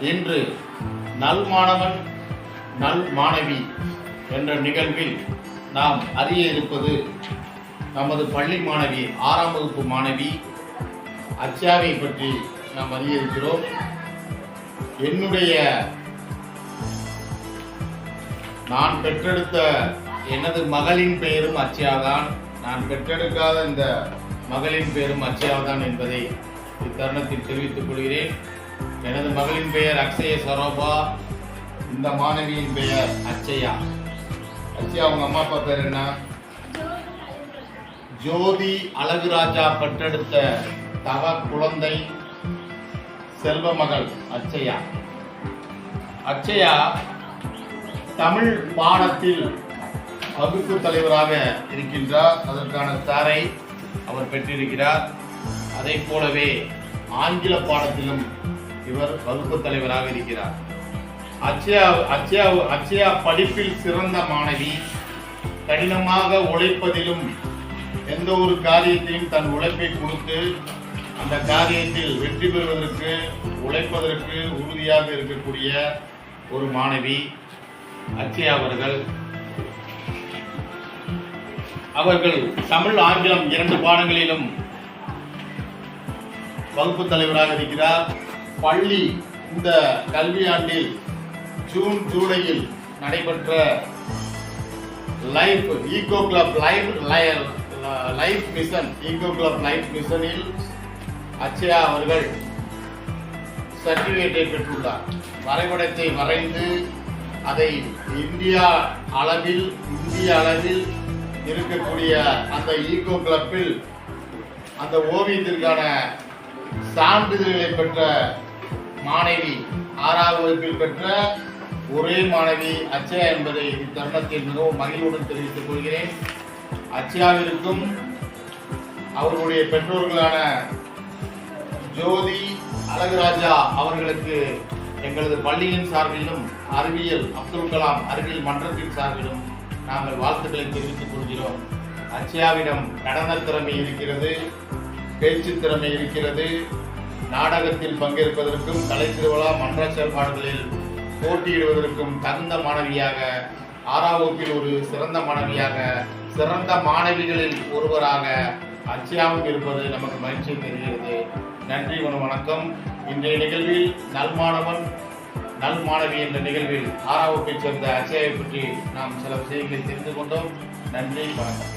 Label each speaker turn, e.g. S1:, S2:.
S1: இன்று நல் மாணவன் நல் மாணவி என்ற நிகழ்வில் நாம் அறிய இருப்பது நமது பள்ளி மாணவி ஆறாம் வகுப்பு மாணவி அச்சாவை பற்றி நாம் அறிய இருக்கிறோம் என்னுடைய நான் பெற்றெடுத்த எனது மகளின் பெயரும் அச்சியாதான். நான் பெற்றெடுக்காத இந்த மகளின் பெயரும் அச்சியாதான் என்பதை இத்தருணத்தில் தெரிவித்துக் கொள்கிறேன். எனது மகளின் பெயர் அக்ஷய சரோபா. இந்த மாணவியின் பெயர் அச்சயா. அச்சயா அவங்க அம்மா அப்பா பேர் என்ன? ஜோதி அழகுராஜா பெற்றெடுத்த தவ குழந்தை செல்வ மகள் அச்சயா. அச்சயா தமிழ் பாடத்தில் வகுப்பு தலைவராக இருக்கின்றார். அதற்கான தாரை அவர் பெற்றிருக்கிறார். அதை போலவே ஆங்கில பாடத்திலும் இவர் வகுப்பு தலைவராக இருக்கிறார். அச்சயா அச்சயா அச்சயா படிப்பில் சிறந்த மாணவி கடினமாக உழைப்பதிலும் எந்த ஒரு காரியத்தையும் தன் உழைப்பை கொடுத்து அந்த காரியத்தில் வெற்றி பெறுவதற்கு உழைப்பதற்கு உறுதியாக இருக்கக்கூடிய ஒரு மாணவி அச்சயா அவர்கள். அவர்கள் தமிழ் ஆங்கிலம் இரண்டு பாடங்களிலும் வகுப்பு தலைவராக இருக்கிறார். பள்ளி இந்த கல்வியாண்டில் ஜூன் ஜூலையில் நடைபெற்ற life eco club life life mission eco club life மிஷனில் அச்சயா அவர்கள் சர்டிபிகேட்டை பெற்றுள்ளார். வரைபடத்தை வரைந்து அதை இந்தியா அளவில் இந்திய அளவில் இருக்கக்கூடிய அந்த ஈகோ கிளப்பில் அந்த ஓவியத்திற்கான சான்றிதழ்களை பெற்ற மாணவி ஆறாவது வகுப்பில் பெற்ற ஒரே மாணவி அச்சயா என்பதை இத்தருணத்தில் மிகவும் மகிழ்வுடன் தெரிவித்துக் கொள்கிறேன். அச்சயாவிற்கும் அவர்களுடைய பெற்றோர்களான ஜோதி அழகுராஜா அவர்களுக்கு எங்களது பள்ளியின் சார்பிலும் அறிவியல் அப்துல் கலாம் அறிவியல் மன்றத்தின் சார்பிலும் நாங்கள் வாழ்த்துக்களை தெரிவித்துக் கொள்கிறோம். அச்சயாவிடம் நடன திறமை இருக்கிறது பேச்சு திறமை இருக்கிறது நாடகத்தில் பங்கேற்பதற்கும் கலை திருவிழா மன்ற செயல்பாடுகளில் போட்டியிடுவதற்கும் தகுந்த மாணவியாக ஆறாம் வகுப்பில் ஒரு சிறந்த மாணவியாக சிறந்த மாணவிகளில் ஒருவராக அச்சயாவும் இருப்பது நமக்கு மகிழ்ச்சி தெரிகிறது. நன்றி உணவு வணக்கம். இன்றைய நிகழ்வில் நல்மாணவன் நல் மாணவி என்ற நிகழ்வில் ஆறாம் வகுப்பைச் சேர்ந்த அச்சையை பற்றி நாம் சில விஷயங்களை தெரிந்து கொண்டோம். நன்றி வணக்கம்.